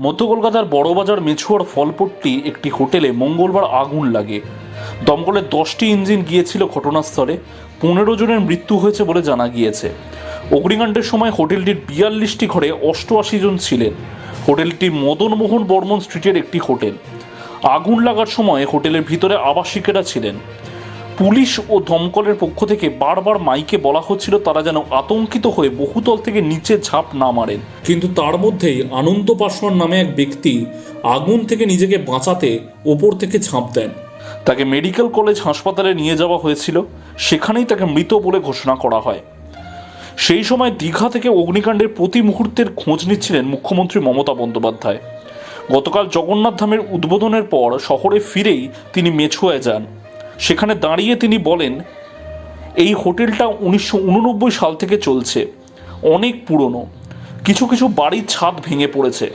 মধ্য কলকাতার বড়বাজার মেছুয়ার ফলপট্টি একটি হোটেলে মঙ্গলবার আগুন লাগে। দমকলের দশটি ইঞ্জিন গিয়েছিল ঘটনাস্থলে, পনেরো জনের মৃত্যু হয়েছে বলে জানা গিয়েছে। অগ্নিকাণ্ডের সময় হোটেলটির বিয়াল্লিশটি ঘরে অষ্টআশি জন ছিলেন। হোটেলটি মদনমোহন বর্মন স্ট্রিটের একটি হোটেল। আগুন লাগার সময় হোটেলের ভিতরে আবাসিকেরা ছিলেন। পুলিশ ও দমকলের পক্ষ থেকে বারবার মাইকে বলা হচ্ছিল তারা যেন আতঙ্কিত হয়ে বহুতল থেকে নিচে ঝাঁপ না মারেন। কিন্তু তার মধ্যেই আনন্দ পাসওয়ান নামে এক ব্যক্তি আগুন থেকে নিজেকে বাঁচাতে ওপর থেকে ঝাঁপ দেন। তাকে মেডিকেল কলেজ হাসপাতালে নিয়ে যাওয়া হয়েছিল, সেখানেই তাকে মৃত বলে ঘোষণা করা হয়। সেই সময় দীঘা থেকে অগ্নিকাণ্ডের প্রতি মুহূর্তের খোঁজ নিচ্ছিলেন মুখ্যমন্ত্রী মমতা বন্দ্যোপাধ্যায়। গতকাল জগন্নাথ ধামের উদ্বোধনের পর শহরে ফিরেই তিনি মেছুয়ায় যান। সেখানে দাঁড়িয়ে তিনি বলেন, এই হোটেলটা উনিশশো উননব্বই সাল থেকে চলছে। অনেক পুরনো। কিছু কিছু বাড়ির ছাদ ভেঙে পড়েছে।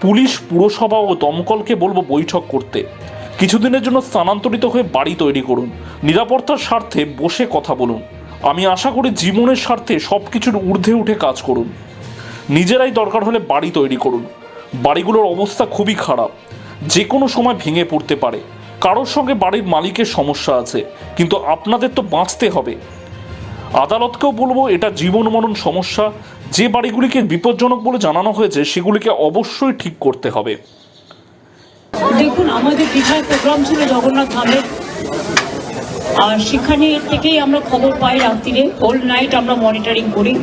পুলিশ, পুরসভা ও দমকলকে বলব বৈঠক করতে। কিছুদিনের জন্য স্থানান্তরিত হয়ে বাড়ি তৈরি করুন। নিরাপত্তার স্বার্থে বসে কথা বলুন। আমি আশা করি জীবনের স্বার্থে সব কিছুর ঊর্ধ্বে উঠে কাজ করুন। নিজেরাই দরকার হলে বাড়ি তৈরি করুন। বাড়িগুলোর অবস্থা খুবই খারাপ। যে কোনো সময় ভেঙে পড়তে পারে। কারোর সঙ্গে বাড়ির মালিকের সমস্যা আছে, কিন্তু আপনাদের তো বাঁচতে হবে। আদালতকেও বলব এটা জীবন মরণ সমস্যা। যে বাড়িগুলিকে বিপজ্জনক বলে জানানো হয়েছে, সেগুলিকে অবশ্যই ঠিক করতে হবে। দেখুন, আমাদের দীঘায় প্রোগ্রাম ছিল জগন্নাথ ধামের। আর সেখানে থেকেই আমরা খবর পাই রাত্রিরে। হোল নাইট আমরা মনিটরিং করি।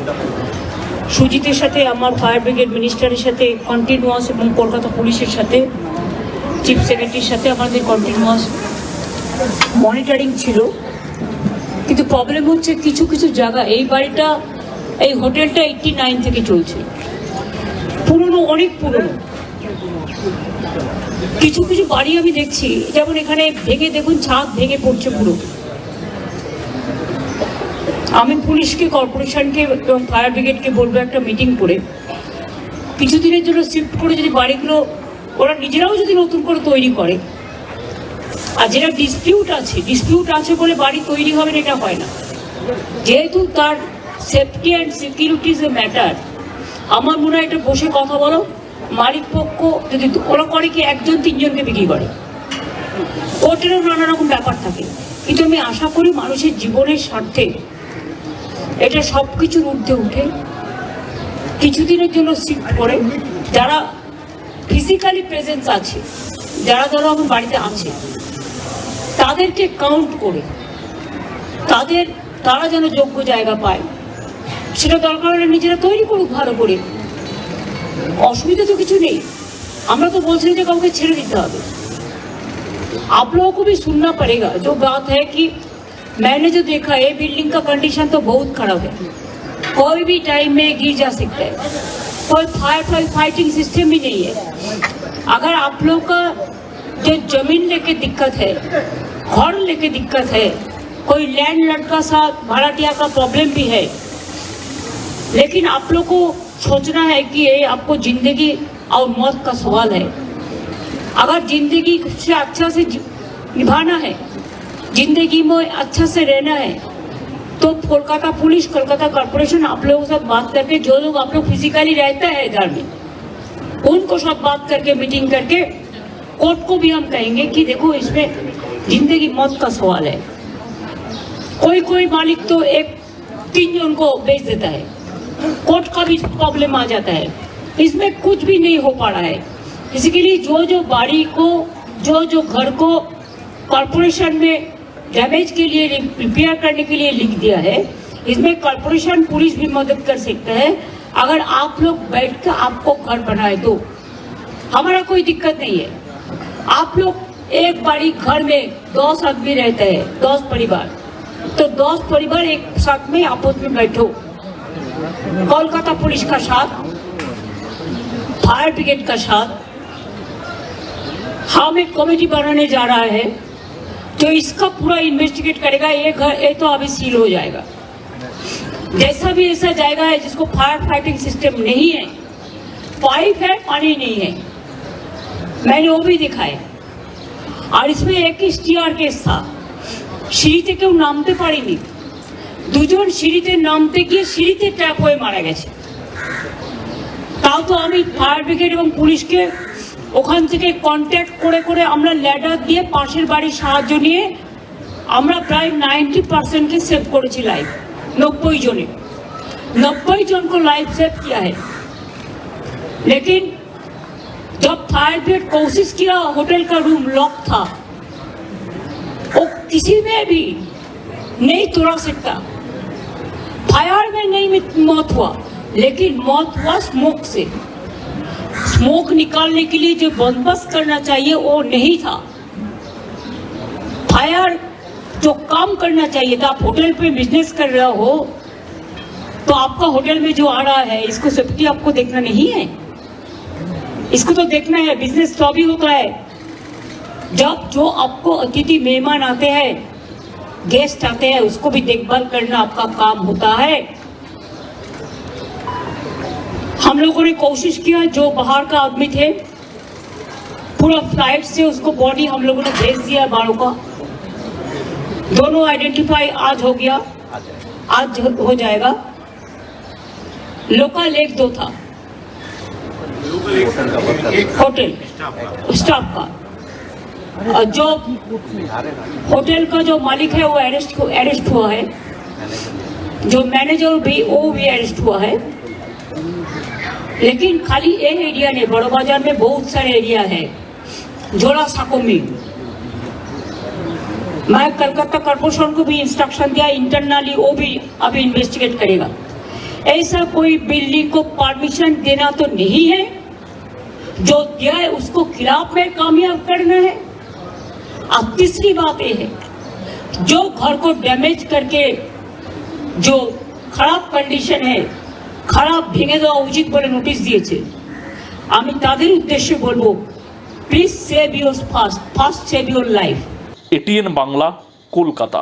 সুজিতের সাথে, আমার ফায়ার ব্রিগেড মিনিস্টারের সাথে কন্টিনিউয়াস এবং কলকাতা পুলিশের সাথে। চিফ সেক্রেটারির সাথে আমাদের কন্টিনিউয়াস মনিটরিং ছিল। কিন্তু প্রবলেম হচ্ছে কিছু কিছু জায়গা, এই বাড়িটা, এই হোটেলটা এইটটি নাইন থেকে চলছে। পুরনো, অনেক পুরনো। কিছু কিছু বাড়ি আমি দেখছি, যেমন এখানে ভেঙে, দেখুন, ছাদ ভেঙে পড়ছে পুরো। আমি পুলিশকে, কর্পোরেশনকে এবং ফায়ার ব্রিগেডকে বলব একটা মিটিং করে। কিছুদিনের জন্য শিফট করে যদি বাড়িগুলো ওরা নিজেরাও যদি নতুন করে তৈরি করে, আর যেটা ডিসপিউট আছে ডিসপিউট আছে বলে বাড়ি তৈরি হবে এটা হয় না। যেহেতু তার safety and security a matter আমার মনে হয় এটা বসে কথা বলো, মালিক পক্ষ যদি ওরা করে কি একজন তিনজনকে বিক্রি করে? কোর্টেরও নানা রকম ব্যাপার থাকে। কিন্তু আমি আশা করি মানুষের জীবনের স্বার্থে এটা সব কিছুর ঊর্ধ্বে উঠে, কিছুদিনের জন্য শিফট করে, যারা ফিজিক্যালি প্রেজেন্স আছে যারা ধরো আমার বাড়িতে আছে তাদেরকে কাউন্ট করে তাদের তারা যেন যোগ্য জায়গা পায় সেটা দরকার হলে নিজেরা তৈরি করুক ভালো করে অসুবিধা তো কিছু নেই আমরা তো বলছি না যে কাউকে ছেড়ে দিতে হবে आप लोगों को भी सुनना पड़ेगा जो बात है कि मैंने जो देखा है बिल्डिंग का कंडीशन तो बहुत खराब है कोई भी टाइम में गिर जा सकता है कोई फायर फाइटिंग सिस्टम भी नहीं है। अगर आप लोग का जो ज़मीन लेके दिक्कत है, घर लेके दिक्कत है, कोई लैंड लर्ड का साथ, भाड़ाटिया का प्रॉब्लम भी है, लेकिन आप लोग को सोचना है कि ये आपको ज़िंदगी और मौत का सवाल है। अगर ज़िंदगी से अच्छा से निभाना है, ज़िंदगी में अच्छा से रहना है तो कोलकाता पुलिस, कोलकाता कॉर्पोरेशन आप लोगों के साथ बात करके, जो लोग आप लोग फिजिकली रहते हैं इधर में, उनको साथ बात करके मीटिंग करके कोर्ट को भी हम कहेंगे कि देखो इसमें ज़िंदगी मौत का सवाल है। कोई कोई मालिक तो एक तीन जन को बेच देता है। कोर्ट का भी प्रॉब्लम आ जाता है। इसमें कुछ भी नहीं हो पा रहा है। इसके लिए जो जो बाड़ी को, जो जो घर को कॉरपोरेशन में डैमेज के लिए रिपेयर करने के लिए लिख दिया है। इसमें कॉरपोरेशन पुलिस भी मदद कर सकता है। अगर आप लोग बैठ कर आपको घर बनाए तो। हमारा कोई दिक्कत नहीं है। आप लोग एक बाड़ी घर में दस आदमी रहते हैं, दस परिवार। तो दस परिवार एक साथ में आपस में बैठो। कोलकाता पुलिस का साथ फायर ब्रिगेड का साथ। हम एक कमेटी बनाने जा रहा है। जो इसका पूरा इन्वेस्टिगेट करेगा ये घर ये तो अभी सील हो जाएगा जैसा भी ऐसा जाएगा है जिसको फायर फाइटिंग सिस्टम नहीं है पाइप है पानी नहीं है मैंने वो भी दिखाए আর इसमें एक স্টিয়ার কেস था সিঁড়িতে কেউ নামতে পারেনি দুজন সিঁড়িতে নামতে গিয়ে সিঁড়িতে ট্যাপ হয়ে মারা গেছে তাও তো আমি ফায়ার ব্রিগেড এবং পুলিশকে ওখান থেকে কন্ট্যাক্ট করে করে আমরা ল্যাডার দিয়ে পাশের বাড়ির সাহায্য নিয়ে আমরা প্রায় नाइन्टी परसेंट के सेव করেছি লাইফ नब्बे जने नब्बे जन को लाइफ सेव किया है लेकिन जब फायर ब्रिगेड कोशिश किया होटल का रूम लॉक था वो किसी में भी नहीं तोड़ा सकता फायर में नहीं मौत हुआ लेकिन मौत हुआ स्मोक से स्मोक निकालने के लिए जो बंदोबस्त करना चाहिए, वो नहीं था। फायर जो काम करना चाहिए था, आप होटल पे बिज़नेस कर रहे हो तो आपका होटल में जो आ रहा है, इसको सेफ्टी आपको देखना नहीं है? इसको तो देखना है बिज़नेस तो अभी होता है। जब जो आपको अतिथि मेहमान आते हैं गेस्ट आते हैं, उसको भी देखभाल करना आपका काम होता है। हम लोगों ने कोशिश किया, जो बाहर का आदमी थे, पूरा फ़्लाइट से उसको बॉडी हम लोगों ने भेज दिया बारों का। दोनों आइडेंटिफाई आज हो गया। आज हो जाएगा। लोकल एक दो था। होटल। स्टाफ का। जो होटल का जो मालिक है, वो अरेस्ट अरेस्ट हुआ है। जो मैनेजर भी, वो भी अरेस्ट हुआ है। लेकिन खाली एक एरिया नहीं बड़ो बाज़ार में बहुत सारे एरिया है, जोड़ा साको में। मैं कलकत्ता कॉर्पोरेशन को भी इंस्ट्रक्शन दिया इंटरनली वो भी अभी इन्वेस्टिगेट करेगा। ऐसा कोई बिल्डिंग को परमिशन देना तो नहीं है, जो दिया है उसको खिलाफ में कामयाब करना है। अब तीसरी बात यह है, जो घर को डैमेज करके जो खराब कंडीशन है খারাপ ভেঙে দেওয়া উচিত বলে নোটিশ দিয়েছে। আমি তাদের উদ্দেশ্যে বলব please save your first first save your life ATN Bangla, Kolkata.